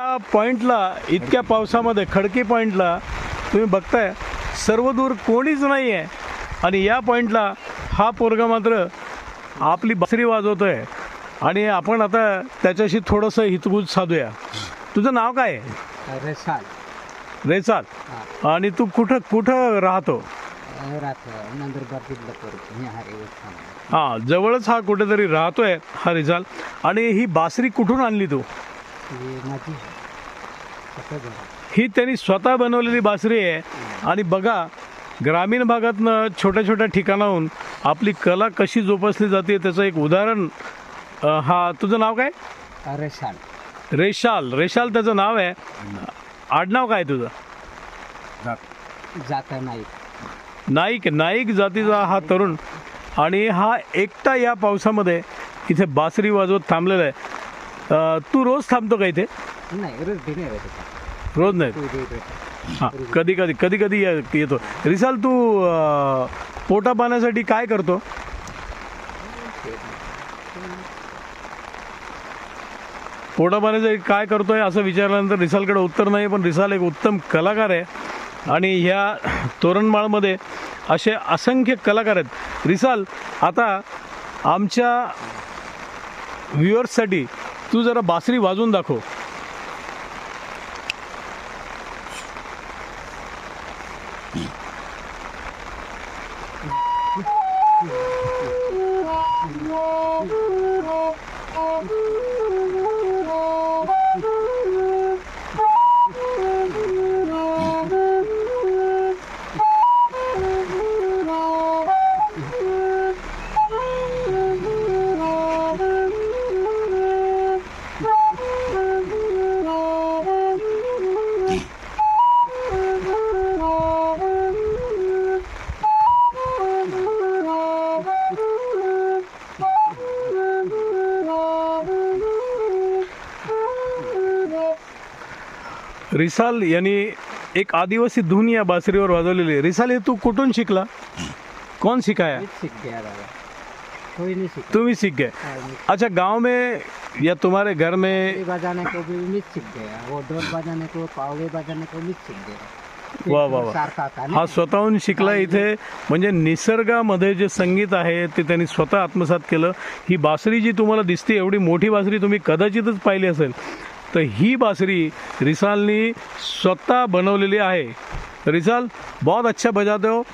या पॉइंटला इतक्या पावसामध्ये खडकी पॉइंटला तुम्ही बघताय सर्वदूर कोणीच नाही आहे आणि या पॉइंटला हा पोरगा मात्र आपली बासरी वाजवतोय. आणि आपण आता त्याच्याशी थोडंसं हितगुज साधूया. तुझं नाव काय? आहे रसाल. रेचाल आणि तू कुठं कुठं राहतो? हां जवळच हा कुठेतरी राहतोय हा रिझाल. आणि ही बासरी कुठून आणली तू? माझी ही त्यांनी स्वतः बनवलेली बासरी आहे. आणि बघा ग्रामीण भागातनं छोट्या छोट्या ठिकाणाहून आपली कला कशी जोपासली जाते त्याचं एक उदाहरण हा तुझं नाव काय? रसाल रेशाल. रेशाल. त्याचं नाव आहे. आडनाव काय तुझं? जाता. नाही नाईक. नाईक जातीचा हा तरुण. आणि हा एकटा या पावसामध्ये इथे बासरी वाजवत थांबलेला आहे. अ, तू रोज थांबतो का इथे? नाही रोज दिने रहते रोज नाही? तू हां कधी कधी कधी कधी ये- येतो. रिसाल तू अ, पोटा पाण्यासाठी काय करतो? पोटा पाण्यासाठी काय करतोय असं विचारल्यानंतर रिसालकडे उत्तर नाही पण रिसाल एक उत्तम कलाकार आहे. आणि ह्या तोरणमाळमध्ये असे असंख्य कलाकार आहेत. रिसाल आता आमच्या व्ह्युअर्ससाठी तू जरा बासरी वाजून दाखव. रिसाल यांनी एक आदिवासी धून या बासरीवर वाजवलेली रिसाल हे तू कुठून शिकला? कौन सिखाया कुछ सीख तुम ही गए अच्छा गांव में या तुम्हारे घर में बजाने को भी मैं सीख गया वो ढोल बजाने को पावले बजाने को मैं सीख गया वा, वा, वा. हा स्वतःहून शिकला इथे. म्हणजे निसर्गामध्ये जे संगीत आहे ते त्यांनी स्वतः आत्मसात केलं. ही बासरी जी तुम्हाला दिसते एवढी मोठी बासरी तुम्ही कदाचितच पाहिली असेल. तर ही बासरी रिसालनी स्वतः बनवलेली आहे. रिसाल बहुत अच्छा बजाते हो.